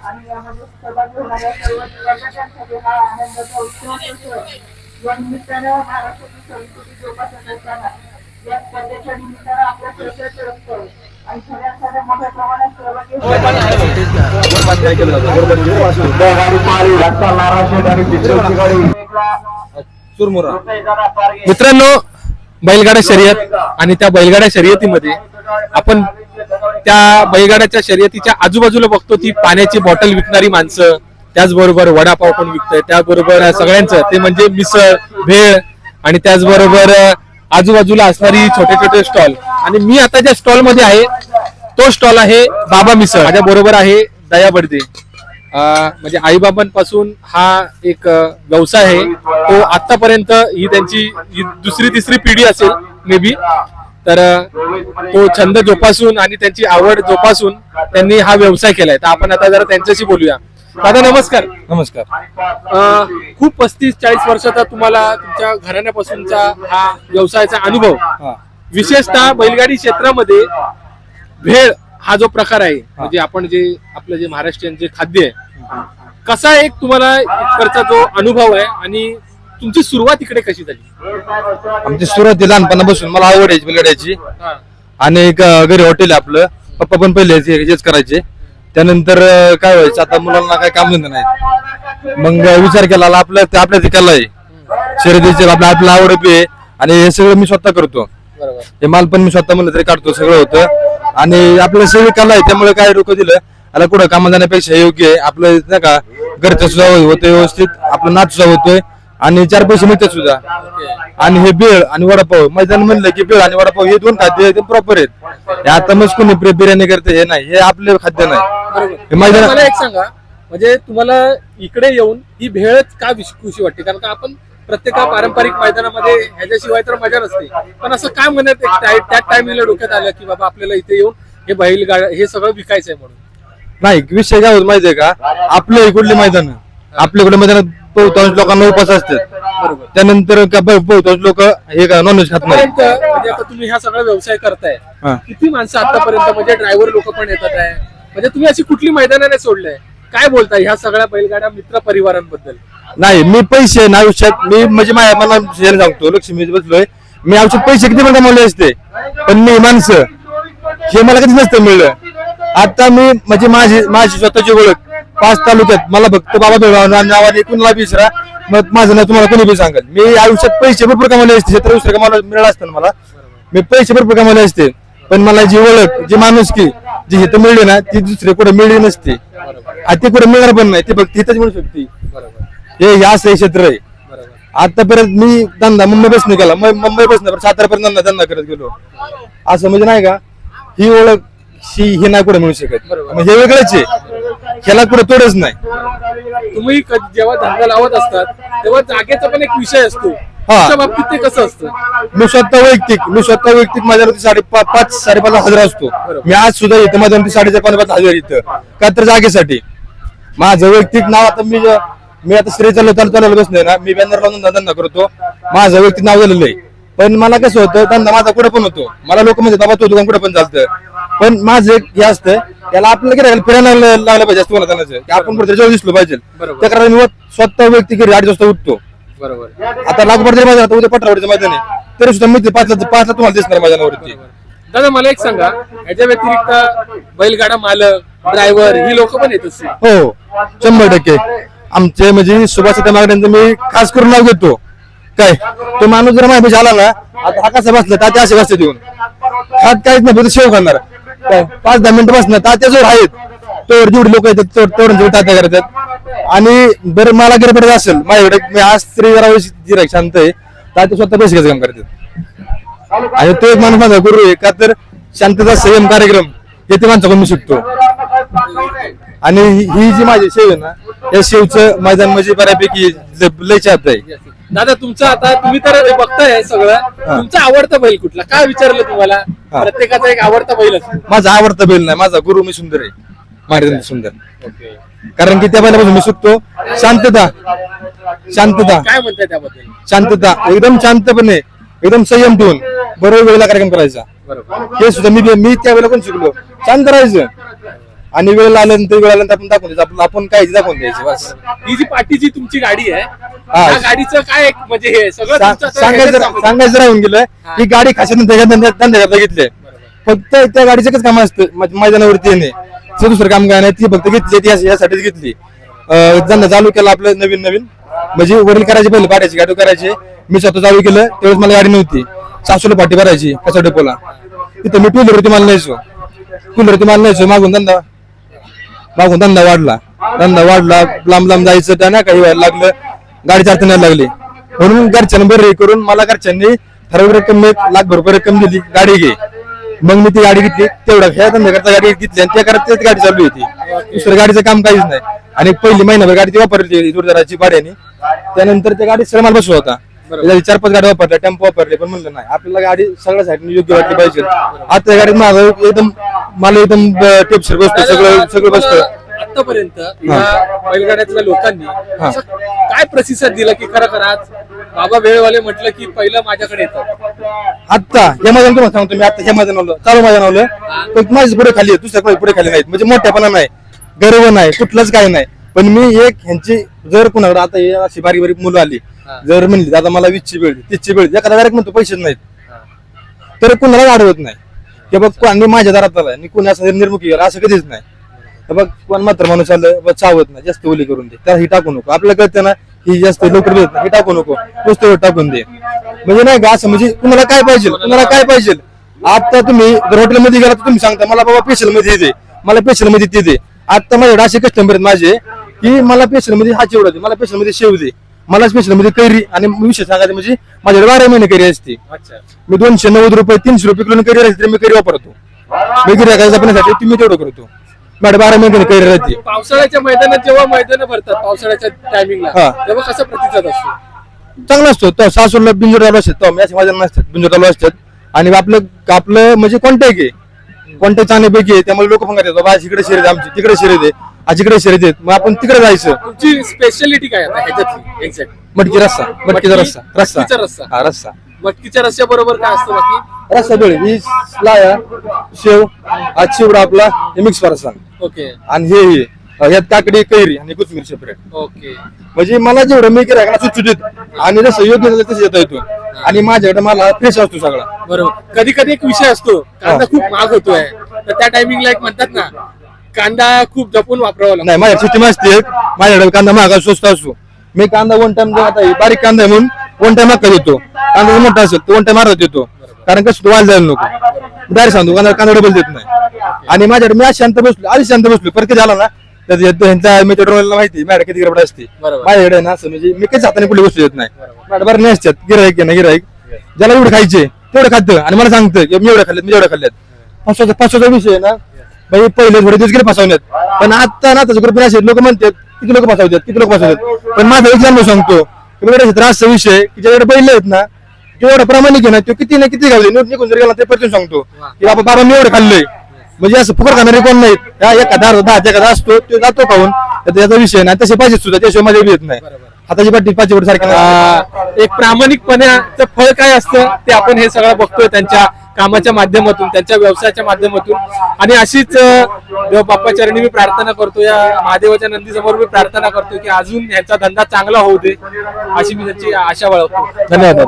आणि यामध्ये सहभागी होणाऱ्या सर्व हा आनंदाचा उत्सव असतो या निमित्तानं महाराष्ट्राची संस्कृती जोपासत असताना या स्पर्धेच्या निमित्तानं आपल्या आणि मोठ्या प्रमाणात सहभागी मित्रांनो बैलगाडा शर्यत आणि त्या बैलगाडा शर्यतीमध्ये आपण त्या बैलगाड्याच्या शर्यतीच्या आजूबाजूला बघतो ती पाण्याची बॉटल विकणारी माणसं त्याचबरोबर वडापाव पण विकतोय त्याचबरोबर सगळ्यांचं ते म्हणजे मिसळ भेळ आणि त्याचबरोबर आजूबाजूला असणारी छोटे छोटे स्टॉल. आणि मी आता ज्या स्टॉलमध्ये आहे तो स्टॉल आहे बाबा मिसळ. माझ्या बरोबर आहे दया बडदे. म्हणजे आईबाबांपासून हा एक व्यवसाय आहे. तो आतापर्यंत ही त्यांची दुसरी तिसरी पिढी असेल मे बी तर तो छंद जोपासून आणि त्यांची आवड जोपासून त्यांनी हा व्यवसाय केलाय. तर आपण आता जरा त्यांच्याशी बोलूया. दादा नमस्कार. नमस्कार. अं, खूप पस्तीस चाळीस वर्षाचा तुम्हाला तुमच्या घराण्यापासूनचा हा व्यवसायाचा अनुभव. हा. विशेषतः बैलगाडी क्षेत्रामध्ये भेळ हा जो प्रकार आहे म्हणजे आपण जे आपलं जे महाराष्ट्रीयन जे खाद्य आहे कसा एक तुम्हाला इकडचा जो अनुभव आहे आणि तुमची सुरुवात इकडे कशी झाली? आमची सुरुवात लहानपणापासून मला आवड आहे बैलगाड्याची आणि एक घरी हॉटेल आहे आपलं. पप्पा पण पहिले हेच करायचे. त्यानंतर काय व्हायचं? आता मुलांना काय काम धंदा नाही मग विचार केला आपलं ते आपल्या कला आहे. शर्यतीचे आपलं आपलं आवड बी आहे. आणि हे सगळं मी स्वतः करतो. हे माल पण मी स्वतः म्हणलं तरी काढतो सगळं होतं. आणि आपलं सगळी कला आहे त्यामुळे काय डोकं दिलं. आता कुठं कामाला जाण्यापेक्षा योग्य आहे. आपलं नाही का घरचं सुद्धा होतं व्यवस्थित. आपलं नाच सुद्धा होतोय. आणि चार पैसे मिळतात सुद्धा. आणि हे बेळ आणि वडापाव मैदान म्हणलं की बेळ आणि वडापाव हे दोन खाद्य एकदम प्रॉपर आहेत. हे आता मग कोणी बिर्याणी करते हे नाही हे आपले खाद्य नाही. हे मला मैदान एक सांगा म्हणजे तुम्हाला इकडे येऊन ही भेळच का विश- खुशी वाटते? कारण का आपण प्रत्येक पारंपरिक मैदानामध्ये ह्याच्याशिवाय तर मजा नसते. पण असं काय म्हणत एक त्या टायमिंगला डोक्यात आलं की बाबा आपल्याला इथे येऊन हे बैलगाड हे सगळं विकायचंय म्हणून. नाही विषय काय होत माहितीये का? आपल्या इकडले मैदान आपल्या इकडे मैदानात बहुतांश लोकांना उपास असतात. बरोबर त्यानंतर का ब- बहुतांश लोक हे का नॉनव्हेज खात नाही. आतापर्यंत म्हणजे आता तुम्ही हा सगळा व्यवसाय करताय. हा. किती माणसं आतापर्यंत म्हणजे ड्रायव्हर लोक पण येतात आहे. म्हणजे तुम्ही अशी कुठली मैदानाने सोडलंय? काय बोलताय ह्या सगळ्या बैलगाड्या मित्र परिवारांबद्दल नाही मी पैसे ना आयुष्यात मी म्हणजे माझ्या मला शेअर सांगतो लक्ष्मी बसलोय. मी आयुष्यात पैसे किती पण कमवले असते. पण मी माणसं हे मला कधीच नसतं मिळलं. आता मी म्हणजे माझी माझी स्वतःची ओळख. पाच तालुक्यात मला फक्त बाबा बेळगाव नावाने कुणाला विसरा मग माझं नाव तुम्हाला कोणी बी सांगेल. मी आयुष्यात पैसे भरपूर कमावले असते क्षेत्र दुसरं कमावलं मिळालं असतं ना मला. मी पैसे भरपूर कमावले असते. पण मला जी ओळख जी माणुसकी जी हिथं मिळली ना ती दुसरी कुठे मिळली नसते. आणि ती कुठे मिळणार पण नाही ती फक्त हिथंच मिळू शकते. हे हे असं हे क्षेत्र आहे. आतापर्यंत मी धंदा मुंबई बसने केला. मुंबई बसने सातारापर्यंत धंदा धंदा करत गेलो. असं म्हणजे नाही का? ही ओळख ही हे नाही कुठे मिळू शकत. मग हे वेगळंच आहे. ह्याला कुठे तोडच नाही. तुम्ही क- जेव्हा धंदा लावत असतात तेव्हा जागेचा पण एक विषय असतो. तुमच्या बाबतीत ते कसं असतं? मी स्वतः वैयक्तिक मी स्वतः वैयक्तिक माझ्यावरती साडे पा- पाच साडेपाच हजार असतो. मी आज सुद्धा इथं माझ्यावरती साडेचार पाच पाच हजार इथं. का तर जागेसाठी. माझं वैयक्तिक नाव आता मी ज- मी आता श्री चालू चालू चालू बसलोय ना मी बॅनर लावून धंदा धंदा करतो. माझं वैयक्तिक नाव झालेलं आहे. पण मला कसं होतं धंदा माझा कुठे पण होतो. मला लोक म्हणतात बाबा तो दुकान कुठे पण चालतं. पण माझं एक हे असतं त्याला आपल्याला गिरायला फिरायला लागलं लागलं पाहिजे असतं की आपण कुठे दिसलो पाहिजे. बरोबर. त्या कारण मी स्वतः वैयक्तिक घरी आठ वाजता उठतो. बरोबर. आता लागवड जरी मैदान आता उद्या पटरावडीचं मैदान आहे तरी सुद्धा मी ते पाचला पाचला तुम्हाला दिसणार मैदानावरती. दादा मला एक सांगा याच्या व्यतिरिक्त बैलगाडा मालक ड्रायव्हर ही लोक पण येत असतील. हो शंभर टक्के. आमचे म्हणजे सुभाष सत्या मागण्यांचं मी खास करून नाव घेतो. काय? तो माणूस जर माझ्या आला ना आता हा कसा बसला तात्या असे बसते देऊन. खात काहीच नाही फक्त शेव खाणार. काय पाच दहा मिनिटं बसणार तात्या जोर आहेत. तोड जेवढी लोक येतात तोड तोवर जेवढी तात्या करतात. आणि बरं मला गिरे पडत असेल माझ्याकडे मी आज तरी जरा जिरा शांत आहे. तात्या स्वतः पैसे घ्यायचं काम करतात? आणि तो एक माणूस माझा गुरु आहे का तर शांतता संयम कार्यक्रम हे ते माणसाकडून मी शिकतो. आणि ही जी माझी शेव आहे ना या शेवचं मैदान म्हणजे बऱ्यापैकी लय चाहत आहे. दादा तुमचं आता तुम्ही तर हे बघताय सगळं. तुमचा आवडता बैल कुठला? काय विचारलं तुम्हाला. प्रत्येकाचा एक आवडता बैल असतो. माझा आवडता बैल नाही माझा गुरु मी सुंदर आहे. महाराज सुंदर. कारण की त्या बैलापासून मी शिकतो शांतता. शांतता. काय म्हणताय त्याबद्दल? शांतता. एकदम शांतपणे एकदम संयम ठेवून. बरोबर वेळेला कार्यक्रम करायचा. बरोबर. हे सुद्धा मी मी त्या वेळेला पण शिकलो. शांत राहायचं. आणि वेळ आल्यानंतर वेळ आल्यानंतर आपण दाखवून द्यायचं आपलं आपण काय दाखवून द्यायचं बस. ही जी पाठीची तुमची गाडी आहे हा. त्या गाडीचं काय एक म्हणजे हे सगळं सा- तुमचं आता सांगायचं ह्याच्यात. सांगायचं राहून गेलं हा. गाडी त्याच्या धंद्यात घेतली फक्त त्या गाडीचं एकच काम असतं मै- मैदानावरती येणे. ते दुसरं काम काय नाही ती फक्त घेतली ती यास- यासाठीच घेतली. अं, धंदा चालू केला आपलं नवीन नवीन. म्हणजे वडील करायचे पहिले पाड्याची गाडी करायचे. मी स्वतः चालू केलं त्यावेळेस मला गाडी नव्हती. सासूला पाठी भरायची कसा डेपोला. तिथं मी टू व्हीलर माल न्यायचो. टू व्हीलर माल न्यायचो मागून धंदा मागून धंदा वाढला. धंदा वाढला लांब लांब जायचं त्या नाही काही व्हायला लागलं. गाडी अडचण यायला लागली. म्हणून घरच्यांनी बरं करून मला घरच्यांनी ठराविक रक्कम एक लाख रुपये रक्कम दिली गाडी घे. मग मी ती गाडी घेतली तेवढा ह्या धंद्याकरता गाडी घेतली आणि त्या करत तेच गाडी चालू होती. दुसऱ्या गाडीचं काम काहीच नाही. आणि पहिली महिनाभर गाडी ती वापरली जोरदाराची भाड्याने. त्यानंतर त्या गाडी श्रमाला बसला होता. चार पाच गाड्या वापरल्या टेम्पो वापरले पण म्हणलं नाही. आपल्याला गाडी सगळ्यासाठी योग्य वाटली पाहिजे. आता गाडीत माझं एकदम मला एकदम टेपशर बसतो सगळं सगळं बसतं. आतापर्यंत या बैलगाड्यातल्या लोकांनी असं काय प्रतिसाद दिला की खरं खरं आज बाबा वेळवाले म्हटलं की पहिलं माझ्याकडे येतात आता या मैदान तुम्हाला सांगतो मी आता ह्या मैदानावलं चालू मैदानावलं पण माझे पुढे खाली आहे दुसऱ्या पुढे खाली नाहीत. म्हणजे मोठ्यापणा नाही गर्व नाही कुठलंच काय नाही. पण मी एक ह्यांची जर कुणाकडे आता हे अशी बारीक बारीक मुलं आली जर म्हणली दादा मला वीसची वेळ दे, तीसची वेळ दे. एखादा डायरेक्ट म्हणतो पैसेच नाहीत. तर कुणाला अडवत नाही. की बघ कोणी माझ्या दारात आलाय. आणि कोणी असं निर्मुखी गेला असं कधीच नाही. तर बघ कोण मात्र माणूस आलं बघ चावत नाही. जास्त ओली करून दे. त्याला ही टाकू नको. आपल्याला कळतं ना ही जास्त लवकर देत नाही. हे टाकू नको. पुस्तक टाकून दे. म्हणजे नाही का असं म्हणजे तुम्हाला काय पाहिजे? तुम्हाला काय पाहिजे? आता तुम्ही जर हॉटेलमध्ये गेला तर तुम्ही सांगता मला बाबा पेशलमध्ये दे. मला पेशलमध्ये ते दे. आता माझ्याकडे असे कस्टमर आहेत माझे की मला पेशलमध्ये हा चिवडा दे मला पेशलमध्ये शेव दे. मला स्पेशलमध्ये कैरी आणि विशेष सांगायचं म्हणजे माझ्याकडे बारा महिने कैरी असते. मी दोनशे नव्वद रुपये तीनशे रुपये किलो कैरी तरी मी कैरी वापरतो. मी जपण्यासाठी तुम्ही तेवढं करतो. माझ्या बारा महिने कैरी राहते. पावसाळ्याच्या मैदानात जेव्हा मैदान भरतात पावसाळ्याच्या टायमिंगला हा. तेव्हा कसा प्रतिसाद असतो? चांगला असतो. तर सासूरला बिंजोर चालू असतात असे माझ्या नसतात बिंजोर चालू असतात. आणि आपलं आपलं म्हणजे कॉन्टॅक्ट आहे कॉन्टॅक्ट चांगल्यापैकी आहे त्यामुळे लोक सांगतात बाबा आज इकडे आहे आमची तिकडे शर्यत आहे आज इकडे शर्यत आहेत मग आपण तिकडे जायचं. तुमची स्पेशालिटी काय आता ह्याच्यातली? एक्झॅक्ट मटकी रस्सा मटकीचा मटकी- रस्सा रस्सा. मटकीचा रस्सा. हा रस्सा. मटकीच्या रस्त्याबरोबर काय असतं बाकी? रस्सा बेळ ही लाया शेव आज चिवडा आपला हे मिक्स रस्सा ओके. आणि हे हे ह्यात काकडी कैरी आणि कोथिंबीर सेपरेट ओके. म्हणजे मला जेवढं मी गिरायला सुटसुटीत आणि जसं योग्य झालं तसं येता येतो आणि माझ्याकडे मला फ्रेश असतो सगळा. बरोबर. कधी कधी एक विषय असतो. कांदा खूप महाग होतोय. तर त्या टायमिंगला एक म्हणतात ना कांदा खूप जपून वापरावा लागतो. नाही माझ्या असते एक, माझ्याकडे कांदा महागा स्वस्त असतो मी कांदा वन टाइम आता हे बारीक कांदा आहे म्हणून वन टाइम मागता देतो. कांदा जर मोठा असेल तर वन टाइम मारत देतो कारण कसं तो व्हायला जायला नको. डायरेक्ट सांगतो कांदा कांदा डबल देत नाही. आणि माझ्याकडे मी आज शांत बसलो आधी शांत बसलो. परत झाला ना तर हे- ह्यांच्या मेथडला माहिती माझ्याकडे किती गडबड असते. माझ्याकडे ना असं म्हणजे मी काही हाताने कुठली वस्तू देत नाही. बरं नाही असतात गिराईक आहे ना गिराईक ज्याला एवढं खायचे तेवढं खातं. आणि मला सांगतं की मी एवढं खाल्लेत मी एवढं खाल्लेत पाचशेचा पाचशेचा विषय आहे ना बाई पहिले थोडे दिवस गेले फसवण्यात. पण आता ना त्याच्या ग्रुप असे लोक म्हणतात किती लोक फसवतात किती लोक फसवतात. पण माझा एक सांगतो. क्षेत्रात असा विषय की ज्याकडे बैल आहेत ना जेवढं प्रामाणिक आहे ना तो किती ना किती घालले निघून जर गेला ते परतून सांगतो. की बाबा बाबा मी एवढं खाल्लंय. म्हणजे असं फुकट खाणारे कोण नाहीत. हा एखादा दहा एखादा असतो तो जातो खाऊन. त्याचा विषय नाही तसे पाहिजे सुद्धा त्याशिवाय माझ्या येत नाही. हाताची पाठी पाचशे वर सारखी एक प्रामाणिकपणाचं फळ काय असतं ते आपण हे सगळं बघतोय त्यांच्या कामाच्या माध्यमातून त्यांच्या व्यवसायाच्या माध्यमातून. आणि अशीच देव बाप्पाचरणी मी प्रार्थना करतो या महादेवाच्या नंदी समोर मी प्रार्थना करतो की अजून यांचा धंदा चांगला होऊ दे अशी मी त्यांची आशा बाळगतो. धन्यवाद